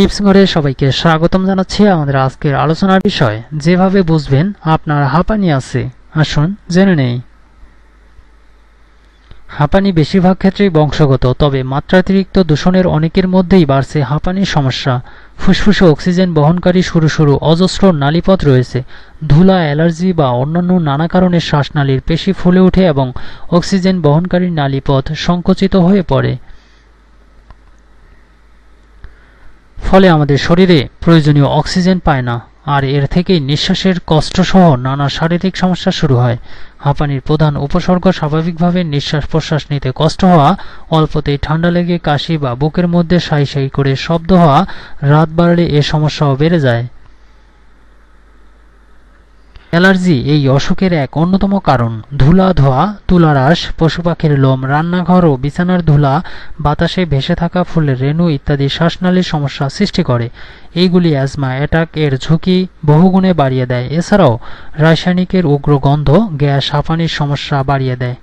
Tips ঘরে সবাইকে স্বাগতম জানাচ্ছি আমাদের আজকের আলোচনার বিষয়, যেভাবে বুঝবেন আপনার হাঁপানি আছে। আসুন জেনে নেই। হাঁপানি বেশিরভাগ ক্ষেত্রেই বংশগত, তবে মাত্রাতিরিক্ত দূষণের অনেকের মধ্যেই বাড়ছে হাঁপানির সমস্যা। ফুসফুসে অক্সিজেন বহনকারী সরু সরু অজস্র নালীপথ রয়েছে। ধুলা, অ্যালার্জি বা অন্যান্য নানা কারণে শ্বাসনালীর পেশি ফুলে ওঠে এবং অক্সিজেন বহনকারী নালীপথ সংকুচিত হয়ে পড়ে। ফলে আমাদের শরীরে প্রয়োজনীয় অক্সিজেন পায় না, আর এর থেকেই নিঃশ্বাসের কষ্টসহ নানা শারীরিক সমস্যা শুরু হয়। হাঁপানির প্রধান উপসর্গ স্বাভাবিকভাবে নিঃশ্বাস প্রশ্বাস নিতে কষ্ট হওয়া, অল্পতেই ঠান্ডা লেগে কাশি বা বুকের মধ্যে সাই সাই করে শব্দ হওয়া, রাত বাড়লে এ সমস্যাও বেড়ে যায়। অ্যালার্জি এই অসুখের এক অন্যতম কারণ। ধুলা, ধোয়া, তুলারাস পশু পাখির লোম, রান্নাঘর ও বিছানার ধুলা, বাতাসে ভেসে থাকা ফুলের রেণু ইত্যাদি শ্বাসনালীর সমস্যা সৃষ্টি করে। এইগুলি অ্যাজমা, অ্যাটাক এর ঝুঁকি বহুগুণে বাড়িয়ে দেয়। এছাড়াও রাসায়নিকের উগ্র গন্ধ গ্যাস, হাঁপানির সমস্যা বাড়িয়ে দেয়।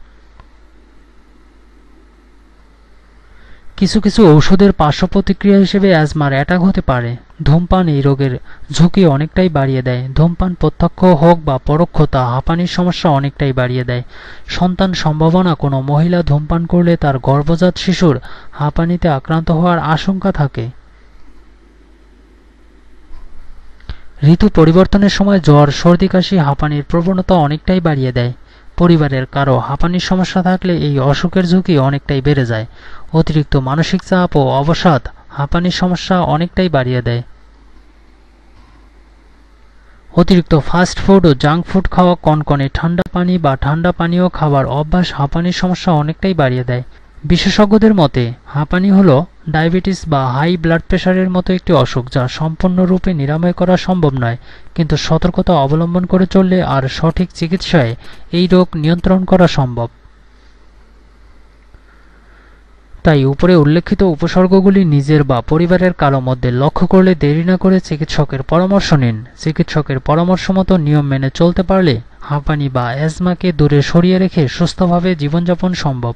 কিছু কিছু ঔষধের পার্শ্ব প্রতিক্রিয়া হিসেবে অ্যাজমার অ্যাটাক হতে পারে। ধূমপান এই রোগের ঝুঁকি অনেকটাই বাড়িয়ে দেয়। ধূমপান প্রত্যক্ষ হোক বা পরোক্ষ তা হাঁপানির সমস্যা অনেকটাই বাড়িয়ে দেয়। সন্তান সম্ভাবনা, কোনো মহিলা ধূমপান করলে তার গর্ভজাত শিশুর হাঁপানিতে আক্রান্ত হওয়ার আশঙ্কা থাকে। ঋতু পরিবর্তনের সময় জ্বর, সর্দি, কাশি হাঁপানির প্রবণতা অনেকটাই বাড়িয়ে দেয়। পরিবারের কারও হাঁপানির সমস্যা থাকলে এই অসুখের ঝুঁকি অনেকটাই বেড়ে যায়। অতিরিক্ত মানসিক চাপ ও অবসাদ হাঁপানির সমস্যা অনেকটাই বাড়িয়ে দেয়। অতিরিক্ত ফাস্ট ফুড ও জাঙ্ক ফুড খাওয়া, কনকনে ঠান্ডা পানি বা ঠান্ডা পানীয় খাবার অভ্যাস হাঁপানির সমস্যা অনেকটাই বাড়িয়ে দেয়। বিশেষজ্ঞদের মতে, হাঁপানি হল ডায়াবেটিস বা হাই ব্লাড প্রেশারের মতো একটি অসুখ যা সম্পূর্ণরূপে নিরাময় করা সম্ভব নয়, কিন্তু সতর্কতা অবলম্বন করে চললে আর সঠিক চিকিৎসায় এই রোগ নিয়ন্ত্রণ করা সম্ভব। তাই উপরে উল্লেখিত উপসর্গগুলি নিজের বা পরিবারের কারও মধ্যে লক্ষ্য করলে দেরি না করে চিকিৎসকের পরামর্শ নিন। চিকিৎসকের পরামর্শ মতো নিয়ম মেনে চলতে পারলে হাঁপানি বা অ্যাজমাকে দূরে সরিয়ে রেখে সুস্থভাবে জীবনযাপন সম্ভব।